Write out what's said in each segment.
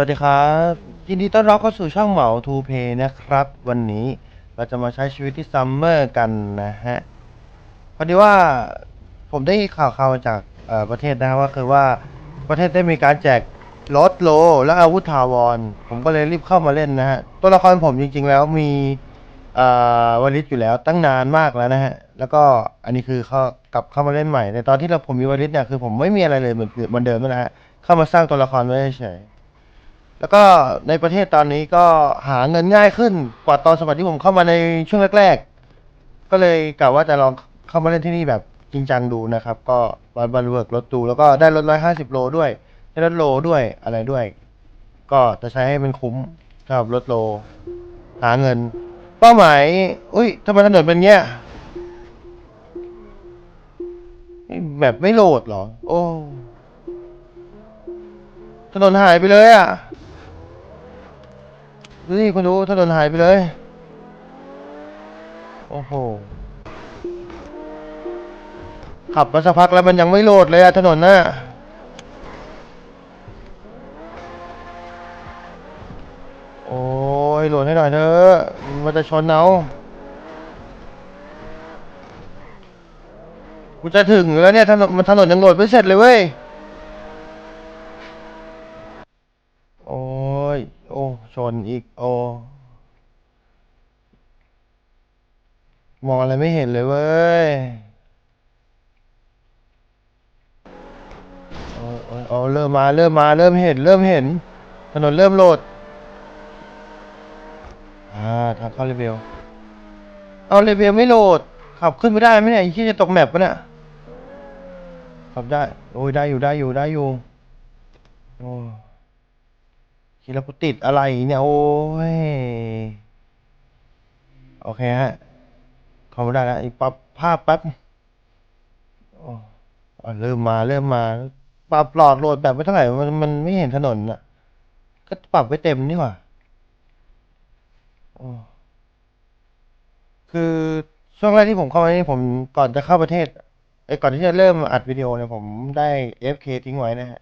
วัสดีครับยินดีต้อนรับเข้าสู่ช่องเหมา to pay นะครับ วันนี้เราจะมาใช้ชีวิตที่ซัมเมอร์กันนะฮะพอดีว่าผมได้ข่าวข่าวมาจากประเทศนะครับว่าคือว่าประเทศได้มีการแจกรถโล และอาวุธถาวร ผมก็เลยรีบเข้ามาเล่นนะฮะ ตัวละครผมจริง ๆ แล้วมีเอ่อวลิตอยู่แล้วตั้งนานมากแล้วนะฮะ แล้วก็อันนี้คือเขากลับเข้ามาเล่นใหม่ในตอนที่เราผมมีวลิตเนี่ยคือผมไม่มีอะไรเลยเหมือนเหมือนเดิมนั่นะฮะเข้ามาสร้างตัวละครไว้เฉย แล้วก็ในประเทศตอนนี้ก็หาเงินง่ายขึ้นกว่าตอนสมัยที่ผมเข้ามาในช่วงแรกๆ ก็เลยกะว่าจะลองเข้ามาเล่นที่นี่แบบจริงจังดูนะครับ ก็บันบันเวิร์กรถดูแล้วก็ได้รถร้อยห้าสิบโลด้วย ได้รถโลด้วยอะไรด้วย ก็จะใช้ให้มันคุ้มสำหรับรถโล หาเงิน เป้าหมาย อุ้ยทำไมถนนเป็นเงี้ยแบบไม่โหลดหรอ โอ้ถนนหายไปเลยอะ ดูนี่คุณดูถนนหายไปเลย โอ้โห ขับมาสักพักแล้วมันยังไม่โหลดเลยอะถนนน่ะโอ้ยโหลดให้หน่อยเถอะมันจะชนเอากูจะถึงอยู่แล้วเนี่ยถนนมันถนนยังโหลดไม่เสร็จเลยเว้ย โอ้ย โอ้ ช นอีกโอ มองอะไรไม่เห็นเลยเว้ย โอ้โอ้โอ้เริ่มมา เริ่มมา เริ่มเห็น เริ่มเห็น ถนนเริ่มโหลด อ่าทางเข้าเลเวล เอาเลเวลไม่โหลด ขับขึ้นไม่ได้ไหมเนี่ยที่จะตกแมปปะเนี่ย ขับได้ โอ้ยได้อยู่ ได้อยู่ ได้อยู่ โอ้ คิล้วกูติดอะไรเนี่ย โอ้ย โอเคฮะข้ามาได้แล้วอีกปรับภาพแป๊บโอ้อะเริ่มมาเริ่มมาปรับหลอดโหลดแบบไม่เท่าไหร่มันมันไม่เห็นถนนอะ ก็ปรับไว้เต็มนี่หว่าโอ้คือช่วงแรกที่ผมเข้ามานี่ผมก่อนจะเข้าประเทศไอ้ก่อนที่จะเริ่มอัดวิดีโอเนี่ยผมได้ FK ทิ้งไว้นะฮะ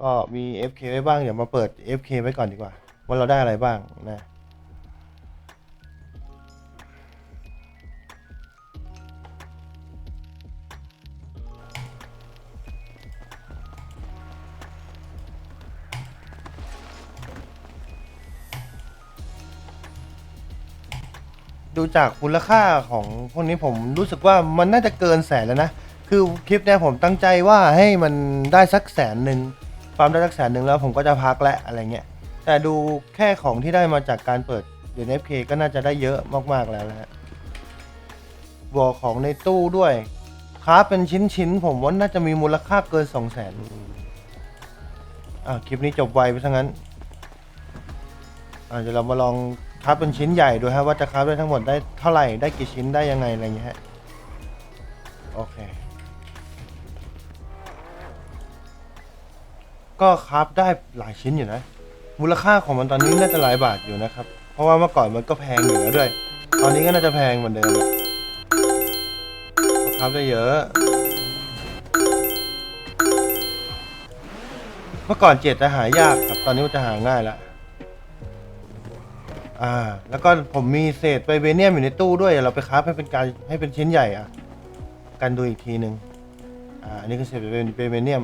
ก็มี FK ไว้บ้างเดี๋ยวมาเปิด FK ไว้ก่อนดีกว่า ว่าเราได้อะไรบ้างนะดูจากมูลค่าของพวกนี้ผมรู้สึกว่ามันน่าจะเกินแสนแล้วนะ คือคลิปเนี้ยผมตั้งใจว่าให้มันได้สักแสนหนึ่ง ฟาร์มได้สักแสนหนึ่งแล้วผมก็จะพักและอะไรเงี้ยแต่ดูแค่ของที่ได้มาจากการเปิดเหรียญ FK ก็น่าจะได้เยอะมากๆแล้วนะฮะบวกของในตู้ด้วยค้าเป็นชิ้นๆ ผมว่าน่าจะมีมูลค่าเกินสองแสนอะคลิปนี้จบไวไปซะงั้นอ่าเดี๋ยวเรามาลองคับเป็นชิ้นใหญ่ดูฮะว่าจะคับได้ทั้งหมดได้เท่าไหร่ได้กี่ชิ้นได้ยังไงอะไรเงี้ยฮะโอเค ก็คับได้หลายชิ้นอยู่นะ มูลค่าของมันตอนนี้น่าจะหลายบาทอยู่นะครับ เพราะว่าเมื่อก่อนมันก็แพงอยู่แล้วด้วย ตอนนี้ก็น่าจะแพงเหมือนเดิมอะก็คับได้เยอะ เมื่อก่อนเจ็ดจะหายากครับ ตอนนี้มันจะหาง่ายแล้วอ่า แล้วก็ผมมีเศษไบเบเนียมอยู่ในตู้ด้วยเดี๋ยวเราไปคราฟให้เป็นการให้เป็นชิ้นใหญ่อะ กันดูอีกทีหนึ่งอ่า อันนี้คือเศษไบเบเนียม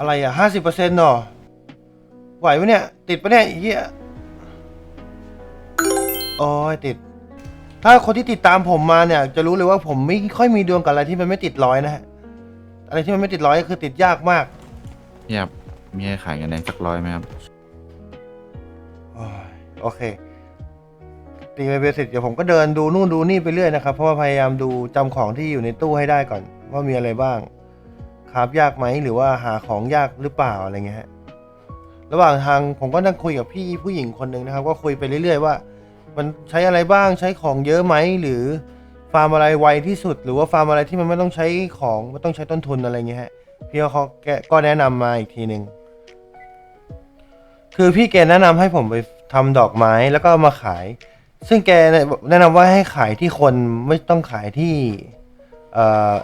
อะไรอะห้าสิบเปอร์เซ็นต์หรอไหวปะเนี่ย ติดปะเนี่ยไอ้เหี้ยโอ้ยติด ถ้าคนที่ติดตามผมมาเนี่ย จะรู้เลยว่าผมไม่ค่อยมีดวงกับอะไรที่มันไม่ติดร้อยนะฮะอะไรที่มันไม่ติดร้อยก็คือติดยากมากพี่ครับมีให้ขายกันแดงสักร้อยไหมครับ โอ้ยโอเค ตีไปเบสิกเดี๋ยวผมก็เดินดูนู่นดูนี่ไปเรื่อยนะครับ เพราะว่าพยายามดูจำของที่อยู่ในตู้ให้ได้ก่อน ว่ามีอะไรบ้าง คราบยากไหมหรือว่าหาของยากหรือเปล่าอะไรเงี้ยฮะระหว่างทางผมก็นั่งคุยกับพี่ผู้หญิงคนหนึ่งนะครับ ก็คุยไปเรื่อย ๆ ว่า มันใช้อะไรบ้างใช้ของเยอะไหมหรือฟาร์มอะไรไวที่สุด หรือว่าฟาร์มอะไรที่มันไม่ต้องใช้ของไม่ต้องใช้ต้นทุนอะไรเงี้ยฮะพี่เขาแกก็แนะนำมาอีกทีหนึ่งคือพี่แกแนะนำให้ผมไปทำดอกไม้แล้วก็มาขาย ซึ่งแกแนะนำว่าให้ขายที่คนไม่ต้องขายที่เอ่อ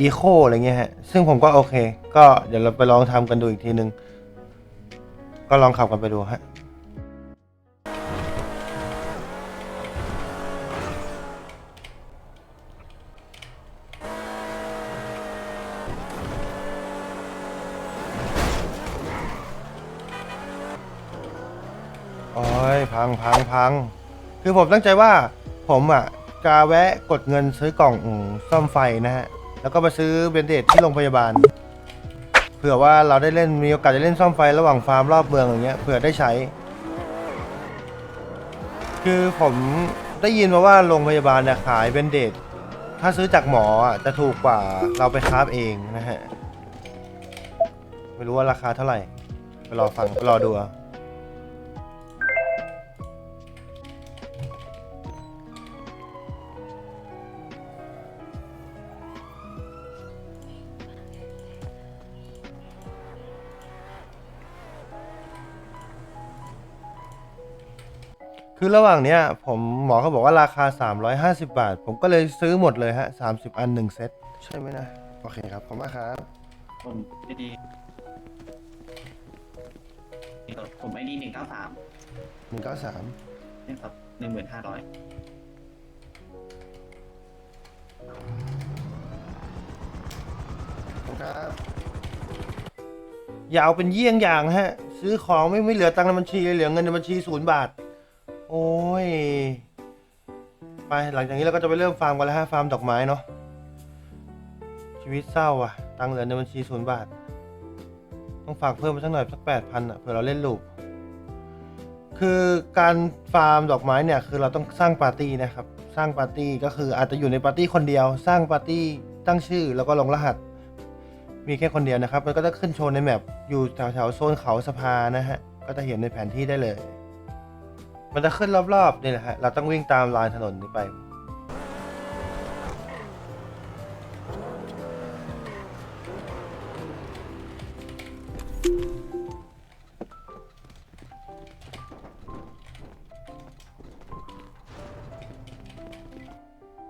อีโคอะไรเงี้ยฮะ ซึ่งผมก็โอเค ก็เดี๋ยวเราไปลองทำกันดูอีกทีนึง ก็ลองขับกันไปดูฮะโอ้ยพังพังพัง คือผมตั้งใจว่าผมอะจะแวะกดเงินซื้อกล่องอซ่อมไฟนะฮะ แล้วก็ไปซื้อเบนเดตที่โรงพยาบาล เผื่อว่าเราได้เล่นมีโอกาสได้เล่นซ่อมไฟระหว่างฟาร์มรอบเมืองอย่างเงี้ยเผื่อได้ใช้ คือผมได้ยินมาว่าโรงพยาบาลเนี่ยขายเบนเดตถ้าซื้อจากหมออะจะถูกกว่าเราไปคราฟเองนะฮะ ไม่รู้ว่าราคาเท่าไหร่ ไปรอฟังไปรอดู คือระหว่างเนี้ยผมหมอเขาบอกว่าราคา 350 บาท ผมก็เลยซื้อหมดเลยฮะ 30 อัน1เซตใช่ไหมนะ โอเคครับขอบคุณมากครับผมดีดีผมไอดีหนึ่งเก้าสาม193นี่ครับหนึ่งหมื่นห้าร้อยครับอย่าเอาเป็นเยี่ยงอย่างฮะ ซื้อของไม่ไม่เหลือตังค์ในบัญชีเลยเหลือเงินในบัญชีศูนย์บาท โอ้ย ไปหลังจากนี้เราก็จะไปเริ่มฟาร์มกันแล้วฮะฟาร์มดอกไม้เนาะ ชีวิตเศร้าอะ ตังค์เหลือในบัญชีศูนย์บาท ต้องฝากเพิ่มไปสักหน่อยสักแปดพันอะเผื่อเราเล่นลูกคือการฟาร์มดอกไม้เนี่ยคือเราต้องสร้างปาร์ตี้นะครับ สร้างปาร์ตี้ก็คืออาจจะอยู่ในปาร์ตี้คนเดียว สร้างปาร์ตี้ตั้งชื่อแล้วก็ลงรหัส มีแค่คนเดียวนะครับ มันก็จะขึ้นโชว์ในแมปอยู่แถวๆโซนเขาสะพานะฮะก็จะเห็นในแผนที่ได้เลย มันจะขึ้นรอบๆนี่แหละฮะ เราต้องวิ่งตามลายถนนนี้ไป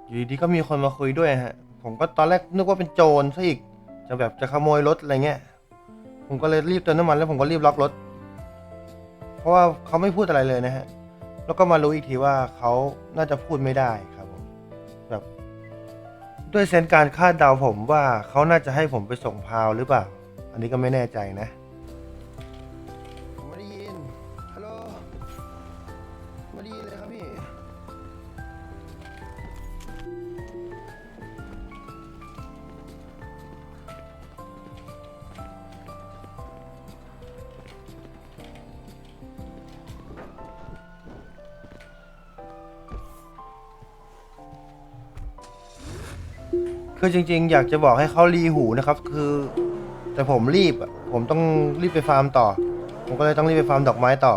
อยู่ดีๆก็มีคนมาคุยด้วยฮะ ผมก็ตอนแรกนึกว่าเป็นโจรซะอีก จะแบบจะขโมยรถอะไรเงี้ย ผมก็เลยรีบเติมน้ำมันแล้วผมก็รีบล็อกรถ เพราะว่าเขาไม่พูดอะไรเลยนะฮะ แล้วก็มารู้อีกทีว่าเขาน่าจะพูดไม่ได้ครับผมแบบด้วยเซนส์การคาดเดาผมว่าเขาน่าจะให้ผมไปส่งพาวหรือเปล่า อันนี้ก็ไม่แน่ใจนะ คือจริง ๆ อยากจะบอกให้เขารีหูนะครับ คือ แต่ผมรีบอะผมต้องรีบไปฟาร์มต่อ ผมก็เลยต้องรีบไปฟาร์มดอกไม้ต่อ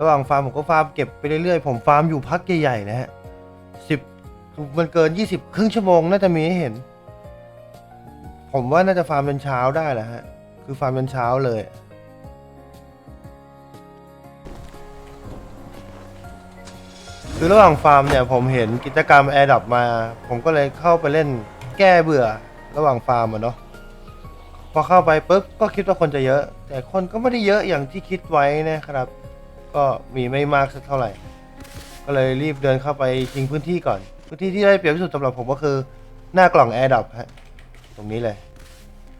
ระหว่างฟาร์มผมก็ฟาร์มเก็บไปเรื่อยๆ ผมฟาร์มอยู่พักใหญ่ๆนะฮะสิบมันเกินยี่สิบครึ่งชั่วโมงน่าจะมีให้เห็น ผมว่าน่าจะฟาร์มเป็นเช้าได้แหละฮะ คือฟาร์มเป็นเช้าเลย คือระหว่างฟาร์มเนี่ยผมเห็นกิจกรรมแอร์ดับมา ผมก็เลยเข้าไปเล่นแก้เบื่อระหว่างฟาร์มอะเนาะพอเข้าไปปุ๊บก็คิดว่าคนจะเยอะ แต่คนก็ไม่ได้เยอะอย่างที่คิดไว้นะครับ ก็มีไม่มากสักเท่าไหร่ ก็เลยรีบเดินเข้าไปชิงพื้นที่ก่อน พื้นที่ที่ได้เปรียบที่สุดสำหรับผมก็คือหน้ากล่องแอร์ดับฮะตรงนี้เลย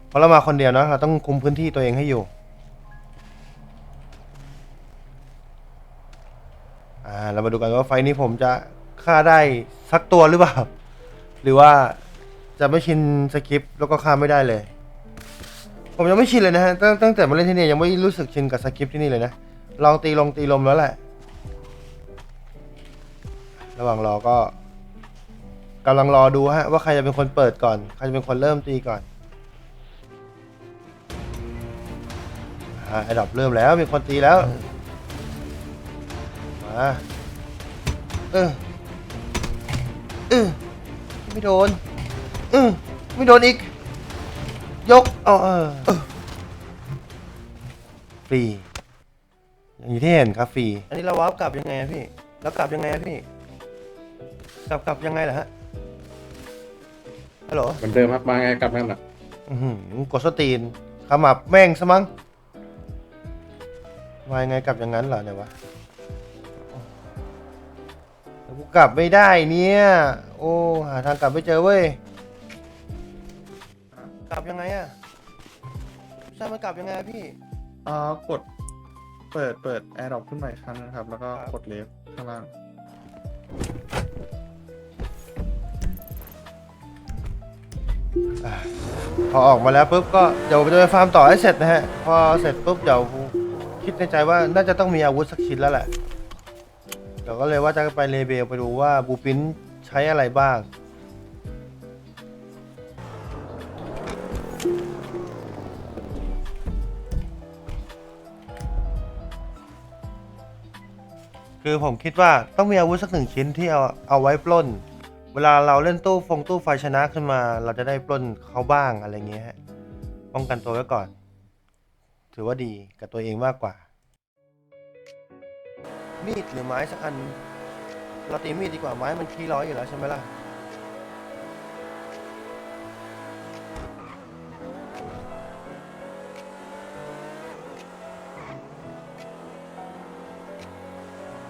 เพราะเรามาคนเดียวเนาะเราต้องคุมพื้นที่ตัวเองให้อยู่ อ่าเรามาดูกันว่าไฟนี้ผมจะฆ่าได้สักตัวหรือเปล่า หรือว่าจะไม่ชินสคริปแล้วก็ฆ่าไม่ได้เลย ผมยังไม่ชินเลยนะฮะตั้งตั้งแต่มาเล่นที่นี่ยังไม่รู้สึกชินกับสคริปที่นี่เลยนะ ลองตีลงตีลมแล้วแหละ ระหว่างรอก็กำลังรอดูฮะว่าใครจะเป็นคนเปิดก่อน ใครจะเป็นคนเริ่มตีก่อนอ่าไอ้ดับเริ่มแล้วมีคนตีแล้ว เออเออไม่โดนเออไม่โดนอีก ยก เอาเออเออฟรี อย่างที่เห็นครับฟรี อันนี้เราวาร์ปกลับยังไงอะพี่แล้วกลับยังไงอะพี่ กลับกลับยังไงล่ะฮะ ฮัลโหลเหมือนเดิมครับมาไงกลับนั่นอะอื้อหือกดสตีนขมับแม่งซะมั้งมายังไงกลับอย่างนั้นเหรอเนี่ยวะแล้ว กูกลับไม่ได้เนี่ย โอ้หาทางกลับไม่เจอเว้ย กลับยังไงอะใช่มันกลับยังไงอะพี่อ่ากดเปิดเปิดแอร์ดรอปขึ้นมาอีกครั้งนะครับ แล้วก็ครับกดเลฟข้างล่างอะพอออกมาแล้วปุ๊บก็เดี๋ยวจะไปฟาร์มต่อให้เสร็จนะฮะ พอเสร็จปุ๊บเดี๋ยวคิดในใจว่าน่าจะต้องมีอาวุธสักชิ้นแล้วแหละเดี๋ยวก็เลยว่าจะไปเลเบลไปดูว่าบูปินใช้อะไรบ้าง คือผมคิดว่าต้องมีอาวุธสักหนึ่งชิ้นที่เอาเอาไว้ปล้น เวลาเราเล่นตู้ฟงตู้ไฟชนะขึ้นมา เราจะได้ปล้นเขาบ้างอะไรเงี้ยฮะป้องกันตัวไว้ก่อน ถือว่าดีกับตัวเองมากกว่า มีดหรือไม้สักอัน เราตีมีดดีกว่าไม้มันขี้ร้อยอยู่แล้วใช่ไหมล่ะ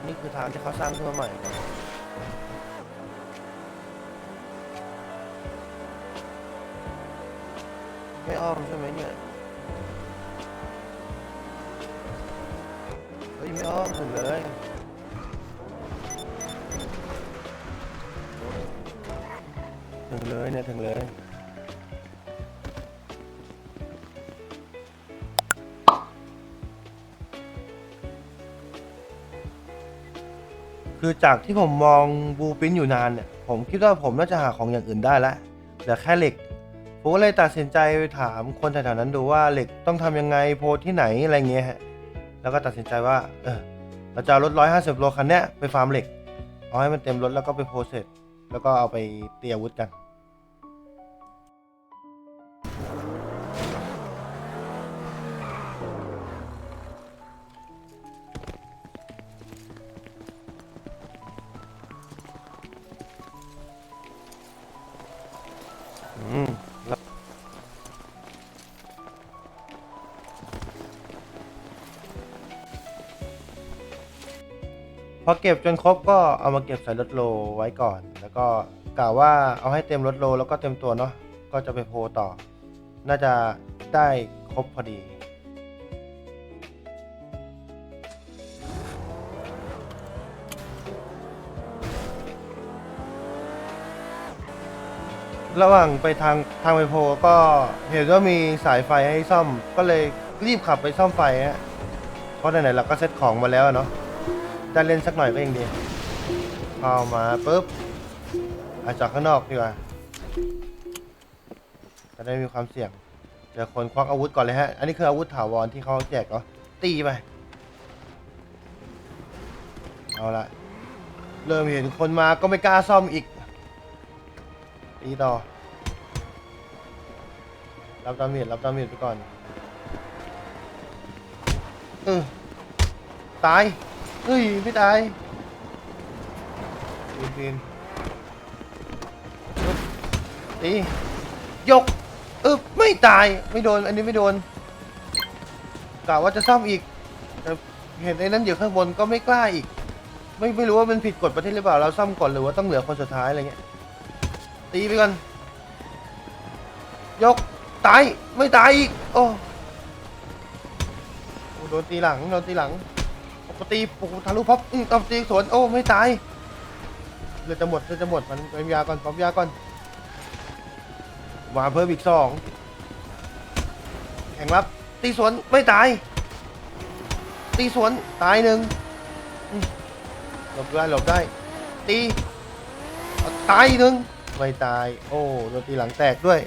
นี่คือทางที่เขาสร้างขึ้นมาใหม่ไม่อ้อมใช่ไหมเนี่ยเฮ้ยไม่อ้อมถึงเลย เลยเนี่ยถึงเลยคือจากที่ผมมองบูปินอยู่นานเนี่ย ผมคิดว่าผมน่าจะหาของอย่างอื่นได้แล้วเหลือแค่เหล็ก ผมก็เลยตัดสินใจไปถามคนแถวๆนั้นดูว่าเหล็กต้องทำยังไงโพสที่ไหนอะไรเงี้ยฮะแล้วก็ตัดสินใจว่าเออเราจะรถร้อยห้าสิบโลคันเนี้ยไปฟาร์มเหล็ก เอาให้มันเต็มรถแล้วก็ไปโพสเสร็จ แล้วก็เอาไปเตียวุธกัน พอเก็บจนครบก็เอามาเก็บใส่รถโลไว้ก่อน แล้วก็กล่าวว่าเอาให้เต็มรถโลแล้วก็เต็มตัวเนาะก็จะไปโพต่อ น่าจะได้ครบพอดีระหว่างไปทางทางไปโพก็เห็นว่ามีสายไฟให้ซ่อม ก็เลยรีบขับไปซ่อมไฟฮะเพราะไหนๆเราก็เซ็ตของมาแล้วเนาะ ได้เล่นสักหน่อยก็ยังดีเข้ามาปุ๊บอาจอดข้างนอกดีกว่าจะได้มีความเสี่ยง เจอคนควักอาวุธก่อนเลยฮะ อันนี้คืออาวุธถาวรที่เขาแจกเหรอ ตีไป เอาละ เริ่มเห็นคนมาก็ไม่กล้าซ่อมอีก ตีต่อ รับดาเมจรับดาเมจไปก่อน เออ ตาย เฮ้ยไม่ตายปีนปีนปึ๊บตียกเออไม่ตายไม่โดนอันนี้ไม่โดนกะว่าจะซ่อมอีกแต่เห็นไอ้นั้นอยู่ข้างบนก็ไม่กล้าอีก ไม่ไม่รู้ว่ามันผิดกฎประเทศหรือเปล่าเราซ่อมก่อนหรือว่าต้องเหลือคนสุดท้ายอะไรเงี้ยตีไปก่อนยกตายไม่ตายอีกโอ้โอ้โดนตีหลังโดนตีหลังป กตีโอ้โหทะลุพับอืมเอาตีสวนโอ้ไม่ตายเลือดจะหมดเลือดจะหมดมันปั๊มยาก่อนปั๊มยาก่อนมาเพิ่มอีกสองแข่งรับตีสวนไม่ตาย ตีสวนตายหนึ่งอืมหลบได้หลบได้ ตีเอาตายอีกหนึ่งไม่ตาย โอ้โดนตีหลังแตกด้วย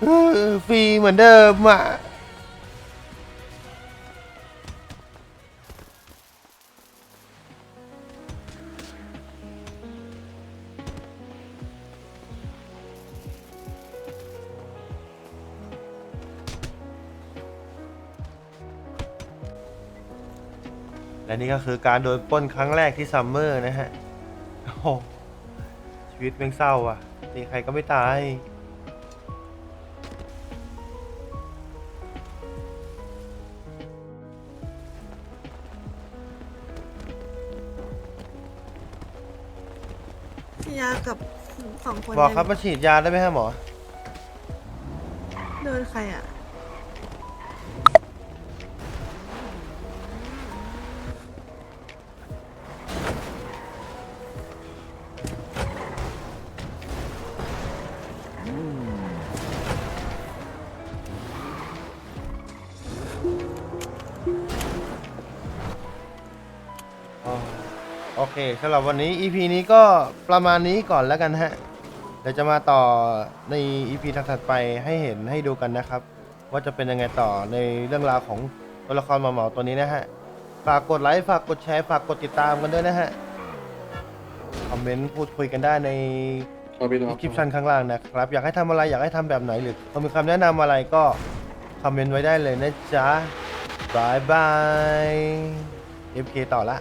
เออฟรีเหมือนเดิมอะ และนี่ก็คือการโดนปล้นครั้งแรกที่ซัมเมอร์นะฮะ โอ้โหชีวิตแม่งเศร้าอะตีใครก็ไม่ตาย ฉีดยากับสองคนบอกครับเลยมาฉีดยาได้ไหมฮะหมอ โดนใครอะ เคสำหรับวันนี้ EP นี้ก็ประมาณนี้ก่อนแล้วกันฮะ เดี๋ยวจะมาต่อใน EP ถัดๆไปให้เห็นให้ดูกันนะครับ ว่าจะเป็นยังไงต่อในเรื่องราวของตัวละครหมาเหมาตัวนี้นะฮะ ฝากกดไลค์ ฝากกดแชร์ ฝากกดติดตามกันด้วยนะฮะ คอมเมนต์พูดคุยกันได้ในคลิปชันข้างล่างนะครับ อยากให้ทำอะไรอยากให้ทำแบบไหนหรือคุณมีคำแนะนำอะไรก็คอมเมนต์ไว้ได้เลยนะจ๊ะบายบาย FK ต่อละ